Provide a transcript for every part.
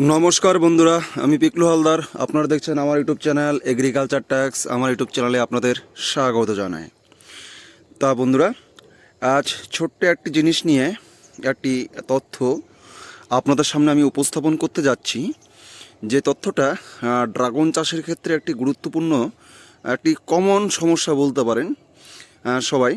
নমস্কার বন্ধুরা আমি পিকলু হালদার। আপনারা দেখছেন আমার ইউটিউব চ্যানেল এগ্রিকালচার ট্যাক্স আমার ইউটিউব চ্যানেলে আপনাদের স্বাগত জানাই। তা বন্ধুরা আজ ছোট্ট একটি জিনিস নিয়ে একটি তথ্য আপনাদের সামনে আমি উপস্থাপন করতে যাচ্ছি। যে তথ্যটা ড্রাগন চাষের ক্ষেত্রে একটি গুরুত্বপূর্ণ একটি কমন সমস্যা বলতে পারেন সবাই।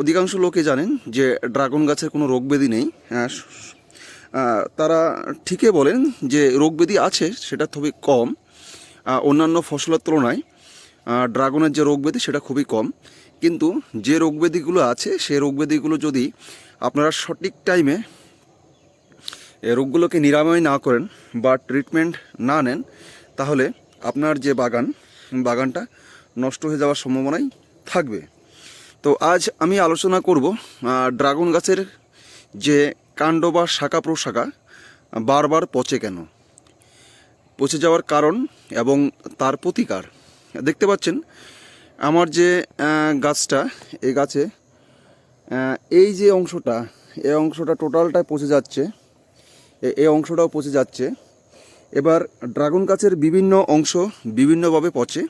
অধিকাংশ লোকে জানেন যে ড্রাগন গাছের কোনো রোগব্যাধি নেই আহ, আহ, তারা ঠিকই বলেন যে রোগব্যাধি আছে, সেটা খুবই কম। অন্যান্য ফসলের তুলনায় ড্রাগনের যে রোগব্যাধি সেটা খুবই কম। কিন্তু যে রোগব্যাধিগুলো আছে, সেই রোগব্যাধিগুলো যদি আপনারা সঠিক টাইমে রোগগুলোকে নিরাময় না করেন বা ট্রিটমেন্ট না নেন, তাহলে আপনার যে বাগান, বাগানটা নষ্ট হয়ে যাওয়ার সম্ভাবনাই থাকবে। তো আজ আমি আলোচনা করব ড্রাগন গাছের যে কাণ্ড বা শাখা প্রশাখা বারবার পচে কেন? পচে যাওয়ার কারণ এবং তার প্রতিকার। দেখতে পাচ্ছেন, আমার যে গাছটা, এই গাছে এই যে অংশটা, এই অংশটা টোটালটাই পচে যাচ্ছে এই অংশটাও পচে যাচ্ছে। এবার ড্রাগন গাছের বিভিন্ন অংশ বিভিন্নভাবে পচে।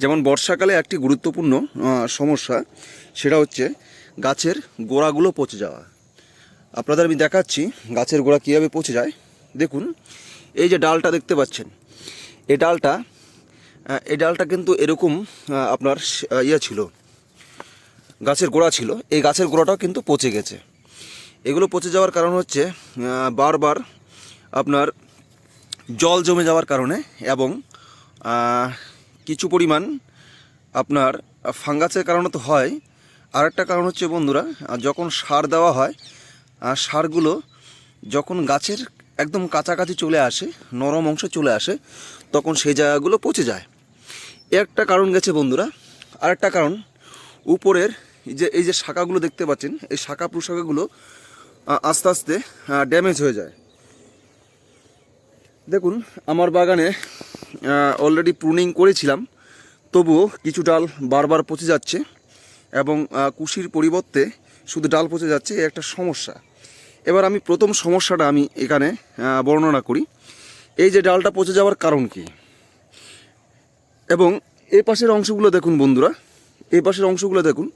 যেমন বর্ষাকালে একটি গুরুত্বপূর্ণ সমস্যা, সেটা হচ্ছে গাছের গোড়াগুলো পচে যাওয়া। আপনাদের আমি দেখাচ্ছি গাছের গোড়া কীভাবে পচে যায়। দেখুন, এই যে ডালটা দেখতে পাচ্ছেন, এই ডালটা এই ডালটা কিন্তু এরকম আপনার ইয়ে ছিল, গাছের গোড়া ছিল, এই গাছের গোড়াটাও কিন্তু পচে গেছে। এগুলো পচে যাওয়ার কারণ হচ্ছে বারবার আপনার জল জমে যাওয়ার কারণে এবং কিছু পরিমাণ আপনার ফাঙ্গাসের কারণে তো হয়। আরেকটা কারণ হচ্ছে বন্ধুরা, যখন সার দেওয়া হয় সারগুলো যখন গাছের একদম কাছাকাছি চলে আসে, নরম অংশে চলে আসে, তখন সেই জায়গাগুলো পচে যায়। একটা কারণ গেছে বন্ধুরা। আরেকটা কারণ, উপরের যে, এই যে শাখাগুলো দেখতে পাচ্ছেন, এই শাখা প্রশাখাগুলো আস্তে আস্তে ড্যামেজ হয়ে যায়। দেখুন, আমার বাগানে অলরেডি প্রুনিং করেছিলাম, তবুও কিছু ডাল বারবার পচে যাচ্ছে এবং কুশির পরিবর্তে শুধু ডাল পচে যাচ্ছে, এ একটা সমস্যা। এবার আমি প্রথম সমস্যাটা আমি এখানে বর্ণনা করি। এই যে ডালটা পচে যাওয়ার কারণ কি? এবং এই পাশের অংশগুলো দেখুন বন্ধুরা এই পাশের অংশগুলো দেখুন,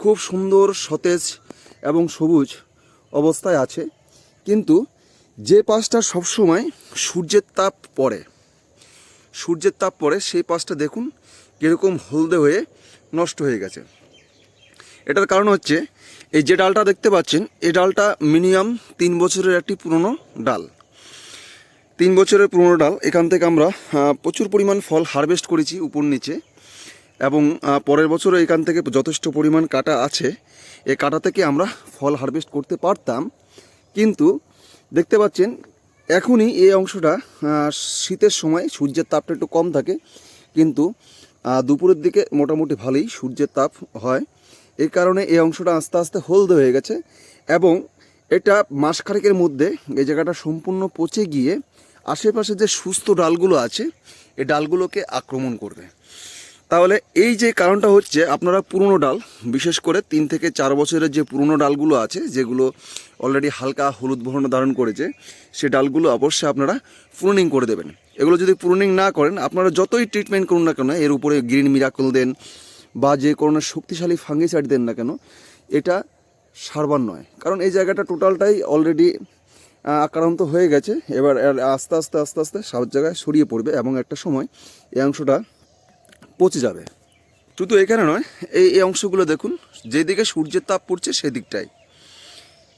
খুব সুন্দর সতেজ এবং সবুজ অবস্থায় আছে। কিন্তু যে পাশটা সবসময় সূর্যের তাপ পড়ে, সূর্যের তাপ পড়ে, সেই পাশটা দেখুন কীরকম হলদে হয়ে নষ্ট হয়ে গেছে। এটার কারণ হচ্ছে এই যে ডালটা দেখতে পাচ্ছেন, এই ডালটা মিনিমাম তিন বছরের একটি পুরনো ডাল। তিন বছরের পুরনো ডাল, এখান থেকে আমরা প্রচুর পরিমাণ ফল হারভেস্ট করেছি উপর নিচে এবং পরের বছরও এখান থেকে যথেষ্ট পরিমাণ কাটা আছে। এই কাটা থেকে আমরা ফল হারভেস্ট করতে পারতাম। কিন্তু দেখতে পাচ্ছেন, এখনই এই অংশটা শীতের সময় সূর্যের তাপটা একটু কম থাকে। কিন্তু দুপুরের দিকে মোটামুটি ভালোই সূর্যের তাপ হয়। এই কারণে এই অংশটা আস্তে আস্তে হলদে হয়ে গেছে এবং এটা মাসখানেকের মধ্যে এই জায়গাটা সম্পূর্ণ পচে গিয়ে আশেপাশে যে সুস্থ ডালগুলো আছে, এই ডালগুলোকে আক্রমণ করবে। তাহলে এই যে কারণটা হচ্ছে, আপনারা পুরনো ডাল, বিশেষ করে তিন থেকে চার বছরের যে পুরনো ডালগুলো আছে, যেগুলো অলরেডি হালকা হলুদ বর্ণ ধারণ করেছে, সে ডালগুলো অবশ্যই আপনারা প্রুনিং করে দেবেন। এগুলো যদি প্রুনিং না করেন, আপনারা যতই ট্রিটমেন্ট করুন না কেন, এর উপরে গ্রিন মিরাকল দেন বা যে কোনো শক্তিশালী ফাঙ্গিসাইড দেন না কেন, এটা সারবার নয়। কারণ এই জায়গাটা টোটালটাই অলরেডি আক্রান্ত হয়ে গেছে। এবার আস্তে আস্তে আস্তে আস্তে সব জায়গায় সরিয়ে পড়বে এবং একটা সময় এই অংশটা পচে যাবে। শুধু এখানে নয়, এই এই অংশগুলো দেখুন, যেদিকে সূর্যের তাপ পড়ছে সেদিকটাই।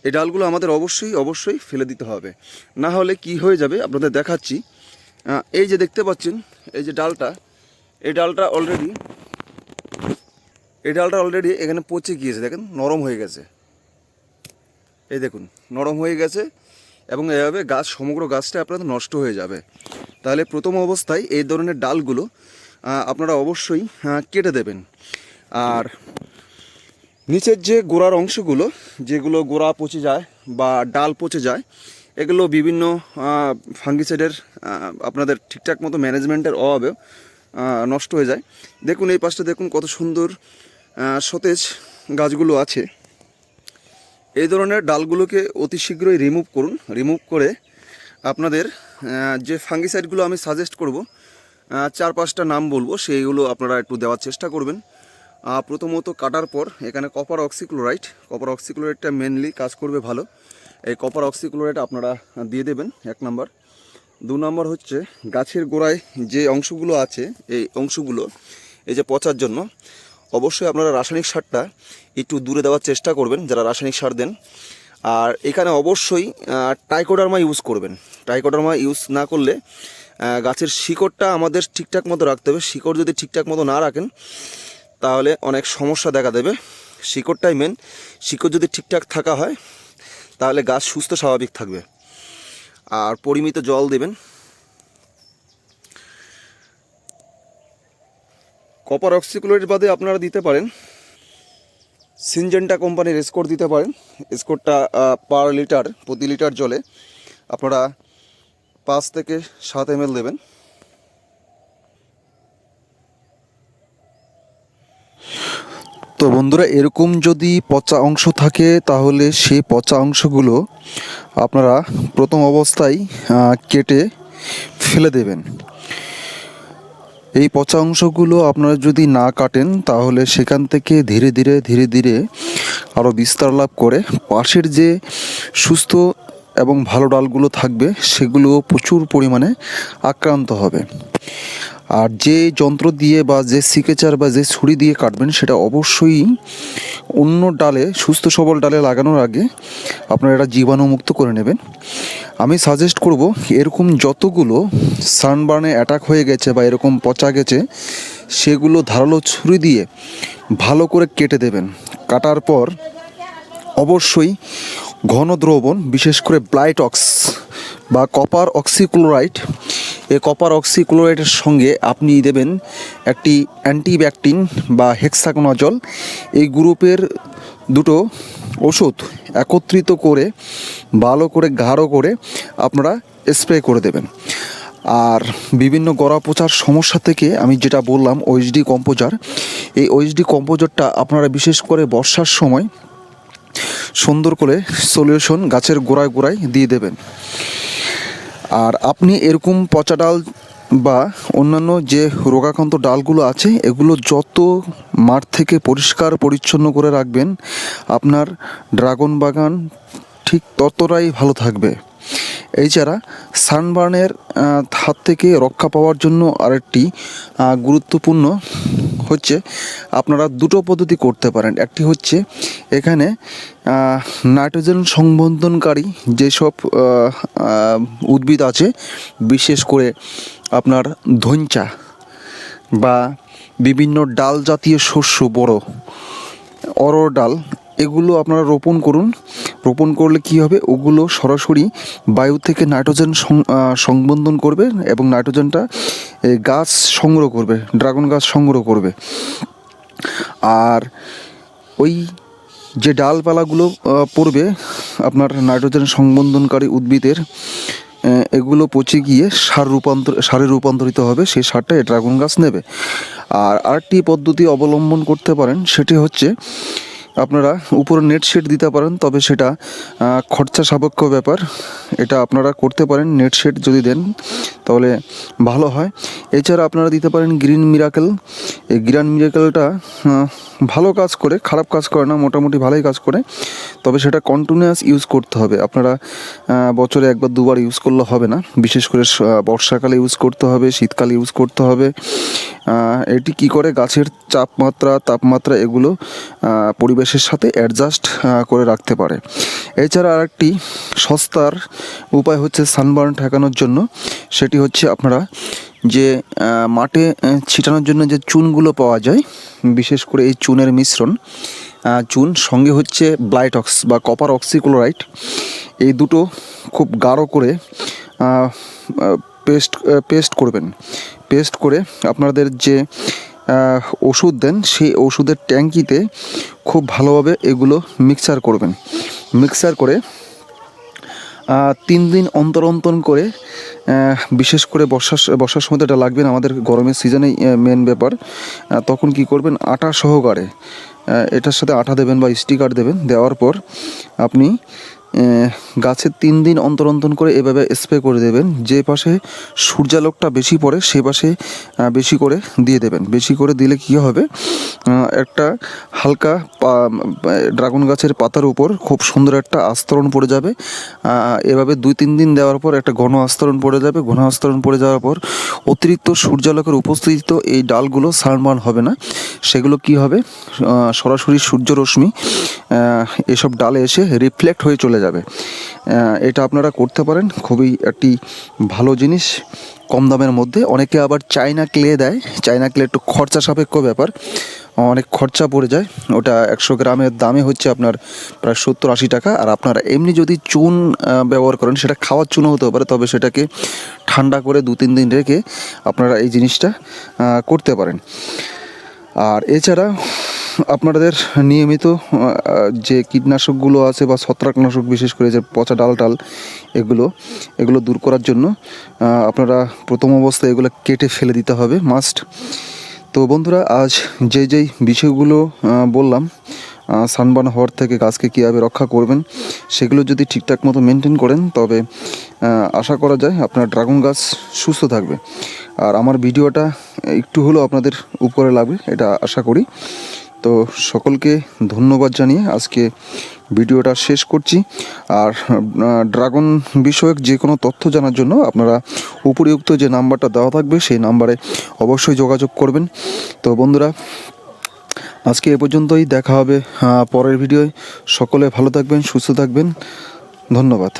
এই ডালগুলো আমাদের অবশ্যই অবশ্যই ফেলে দিতে হবে। না হলে কি হয়ে যাবে, আপনাদের দেখাচ্ছি। এই যে দেখতে পাচ্ছেন, এই যে ডালটা, এই ডালটা অলরেডি এই ডালটা অলরেডি এখানে পচে গিয়েছে, দেখেন, নরম হয়ে গেছে। এই দেখুন, নরম হয়ে গেছে এবং এভাবে গাছ, সমগ্র গাছটা আপনাদের নষ্ট হয়ে যাবে। তাহলে প্রথম অবস্থায় এই ধরনের ডালগুলো আপনারা অবশ্যই কেটে দেবেন। আর নিচের যে গোড়ার অংশগুলো, যেগুলো গোড়া পচে যায় বা ডাল পচে যায়, এগুলো বিভিন্ন ফাঙ্গিসাইডের আপনাদের ঠিকঠাক মতো ম্যানেজমেন্টের অভাবেও নষ্ট হয়ে যায়। দেখুন, এই পাশটা দেখুন কত সুন্দর সতেজ গাছগুলো আছে। এই ধরনের ডালগুলোকে অতি শীঘ্রই রিমুভ করুন। রিমুভ করে আপনাদের যে ফাঙ্গিসাইডগুলো আমি সাজেস্ট করব চার পাঁচটা নাম বলব, সেইগুলো আপনারা একটু দেওয়ার চেষ্টা করবেন। প্রথমত কাটার পর এখানে কপার অক্সিক্লোরাইড কপার অক্সিক্লোরাইডটা মেনলি কাজ করবে ভালো। এই কপার অক্সিক্লোরাইড আপনারা দিয়ে দেবেন এক নাম্বার। দু নম্বর হচ্ছে গাছের গোড়ায় যে অংশগুলো আছে, এই অংশগুলো, এই যে পচার জন্য অবশ্যই আপনারা রাসায়নিক সারটা একটু দূরে দেওয়ার চেষ্টা করবেন, যারা রাসায়নিক সার দেন। আর এখানে অবশ্যই টাইকোডার্মা ইউজ করবেন। টাইকোডার্মা ইউজ না করলে গাছের শিকড়টা আমাদের ঠিকঠাক মতো রাখতে হবে। শিকড় যদি ঠিকঠাক মতো না রাখেন, তাহলে অনেক সমস্যা দেখা দেবে। শিকড়টাই মেন শিকড় যদি ঠিকঠাক থাকা হয়, তাহলে গাছ সুস্থ স্বাভাবিক থাকবে। আর পরিমিত জল দেবেন। কপার অক্সিকুলেট বাদে আপনারা দিতে পারেন। সিনজেন্টা কোম্পানির স্কোর দিতে পারেন। স্কোরটা পার লিটার প্রতি লিটার জলে আপনারা পাঁচ থেকে সাত এম দেবেন। তো বন্ধুরা, এরকম যদি পচা অংশ থাকে, তাহলে সেই পচা অংশগুলো আপনারা প্রথম অবস্থায় কেটে ফেলে দেবেন। এই পচা অংশগুলো আপনারা যদি না কাটেন, তাহলে সেখান থেকে ধীরে ধীরে ধীরে ধীরে আরও বিস্তার লাভ করে। পাশের যে সুস্থ এবং ভালো ডালগুলো থাকবে, সেগুলো প্রচুর পরিমাণে আক্রান্ত হবে। আর যে যন্ত্র দিয়ে বা যে সিকেচার বা যে ছুরি দিয়ে কাটবেন, সেটা অবশ্যই অন্য ডালে, সুস্থ সবল ডালে লাগানোর আগে আপনারা এটা জীবাণুমুক্ত করে নেবেন। আমি সাজেস্ট করব, এরকম যতগুলো সানবার্নে অ্যাটাক হয়ে গেছে বা এরকম পচা গেছে, সেগুলো ধারালো ছুরি দিয়ে ভালো করে কেটে দেবেন। কাটার পর অবশ্যই ঘন দ্রবণ, বিশেষ করে ব্লাইটক্স বা কপার অক্সিক্লোরাইড এই কপার অক্সিক্লোরাইডের সঙ্গে আপনি দেবেন একটি অ্যান্টিব্যাকটিন বা হেক্সাকোনাজল এই গ্রুপের দুটো ওষুধ একত্রিত করে, ভালো করে, গাঢ় করে আপনারা স্প্রে করে দেবেন। আর বিভিন্ন গড়া সমস্যা থেকে আমি যেটা বললাম ওইচডি কম্পোজার এই ওইচডি কম্পোজারটা আপনারা বিশেষ করে বর্ষার সময় সুন্দর করে সলিউশন গাছের গোড়ায় গোড়ায় দিয়ে দেবেন। আর আপনি এরকম পচা ডাল বা অন্যান্য যে রোগাক্রান্ত ডালগুলো আছে, এগুলো যত মাঠ থেকে পরিষ্কার পরিচ্ছন্ন করে রাখবেন, আপনার ড্রাগন বাগান ঠিক ততটাই ভালো থাকবে। এছাড়া সানবার্নের হাত থেকে রক্ষা পাওয়ার জন্য আরেকটি গুরুত্বপূর্ণ হচ্ছে, আপনারা দুটো পদ্ধতি করতে পারেন। একটি হচ্ছে এখানে নাইট্রোজেন সংবন্ধনকারী যেসব উদ্ভিদ আছে, বিশেষ করে আপনার ধঞ্চা বা বিভিন্ন ডাল জাতীয় শস্য, বড় অরড় ডাল, এগুলো আপনারা রোপণ করুন। রোপণ করলে কি হবে? ওগুলো সরাসরি বায়ু থেকে নাইট্রোজেন সংবন্ধন করবে এবং নাইট্রোজেনটা গাছ সংগ্রহ করবে, ড্রাগন গাছ সংগ্রহ করবে। আর ওই যে ডালপালাগুলো পড়বে আপনার নাইট্রোজেন সংবন্ধনকারী উদ্ভিদের এগুলো পচে গিয়ে সার রূপান্তর, সারে রূপান্তরিত হবে, সেই সারটা ড্রাগন গাছ নেবে। আর আরেকটি পদ্ধতি অবলম্বন করতে পারেন, সেটি হচ্ছে আপনারা উপরে নেট শেড দিতে পারেন, তবে সেটা খরচা সাপেক্ষ ব্যাপার। এটা আপনারা করতে পারেন, নেট শেড যদি দেন, তাহলে ভালো হয়। এছাড়া আপনারা দিতে পারেন গ্রিন মিরাকেল। এই গ্রিন মিরাকেলটা ভালো কাজ করে, খারাপ কাজ করে না, মোটামুটি ভালোই কাজ করে, তবে সেটা কন্টিনিউয়াস ইউজ করতে হবে। আপনারা বছরে একবার, দুবার ইউজ করলে হবে না। বিশেষ করে বর্ষাকালে ইউজ করতে হবে, শীতকালে ইউজ করতে হবে। এটি কি করে? গাছের চাপমাত্রা, তাপমাত্রা এগুলো পরিবেশের সাথে অ্যাডজাস্ট করে রাখতে পারে। এছাড়া আরেকটি সস্তার উপায় হচ্ছে সানবার্ন ঠেকানোর জন্য। সেটি হচ্ছে আপনারা যে মাঠে ছিটানোর জন্য যে চুনগুলো পাওয়া যায়, বিশেষ করে এই চুনের মিশ্রণ চুন সঙ্গে হচ্ছে ব্লাইটক্স বা কপার অক্সিক্লোরাইড এই দুটো খুব গাঢ় করে পেস্ট পেস্ট করবেন। পেস্ট করে আপনাদের যে ওষুধ দেন, সেই ওষুধের ট্যাঙ্কিতে খুব ভালোভাবে এগুলো মিক্সার করবেন। মিক্সার করে তিন দিন অন্তর অন্তর করে বিশেষ করে বর্ষার বর্ষার সময় এটা লাগবে না, আমাদের গরমের সিজনেই মেন ব্যাপার। তখন কি করবেন? আটা সহকারে এটার সাথে আটা দেবেন বা স্টিকার দেবেন, দেওয়ার পর আপনি গাছের তিন দিন অন্তর অন্তর করে এভাবে স্প্রে করে দেবেন। যে পাশে সূর্যালোকটা বেশি পড়ে, সে পাশে বেশি করে দিয়ে দেবেন। বেশি করে দিলে কী হবে? একটা হালকা ড্রাগন গাছের পাতার উপর খুব সুন্দর একটা আস্তরণ পড়ে যাবে। এভাবে দুই তিন দিন দেওয়ার পর একটা ঘন আস্তরণ পড়ে যাবে। ঘন আস্তরণ পড়ে যাওয়ার পর অতিরিক্ত সূর্যালোকের উপস্থিত এই ডালগুলো সানবার্ন হবে না। সেগুলো কি হবে? সরাসরি সূর্যরশ্মি এসব ডালে এসে রিফ্লেক্ট হয়ে চলে যাবে। এটা আপনারা করতে পারেন, খুবই একটি ভালো জিনিস। কম দামের মধ্যে। অনেকে আবার চায়না ক্লে দেয়। চায়না ক্লে একটু খরচা সাপেক্ষ ব্যাপার। অনেক খরচা পড়ে যায়। ওটা একশো গ্রামের দামে হচ্ছে আপনার প্রায় সত্তর আশি টাকা। আর আপনারা এমনি যদি চুন ব্যবহার করেন, সেটা খাওয়ার চুনও হতে পারে। তবে সেটাকে ঠান্ডা করে দু তিন দিন রেখে আপনারা এই জিনিসটা করতে পারেন। আর এছাড়া আপনাদের নিয়মিত যে কীটনাশকগুলো আছে বা ছত্রাকনাশক বিশেষ করে যে পচা ডাল টাল এগুলো এগুলো দূর করার জন্য আপনারা প্রথম অবস্থায় এগুলো কেটে ফেলে দিতে হবে মাস্ট তো বন্ধুরা, আজ যে যেই বিষয়গুলো বললাম সানবান হওয়ার থেকে গাছকে কীভাবে রক্ষা করবেন, সেগুলো যদি ঠিকঠাক মতো মেনটেন করেন, তবে আশা করা যায় আপনার ড্রাগন গাছ সুস্থ থাকবে। আর আমার ভিডিওটা একটু হলেও আপনাদের উপরে লাগবে, এটা আশা করি। তো সকলকে ধন্যবাদ জানিয়ে আজকে ভিডিওটা শেষ করছি। আর ড্রাগন বিষয়ক যে কোনো তথ্য জানার জন্য আপনারা উপরিউক্ত যে নাম্বারটা দেওয়া থাকবে সেই নাম্বারে অবশ্যই যোগাযোগ করবেন। তো বন্ধুরা, আজকে এ পর্যন্তই দেখা হবে পরের ভিডিওয়। সকলে ভালো থাকবেন, সুস্থ থাকবেন। ধন্যবাদ।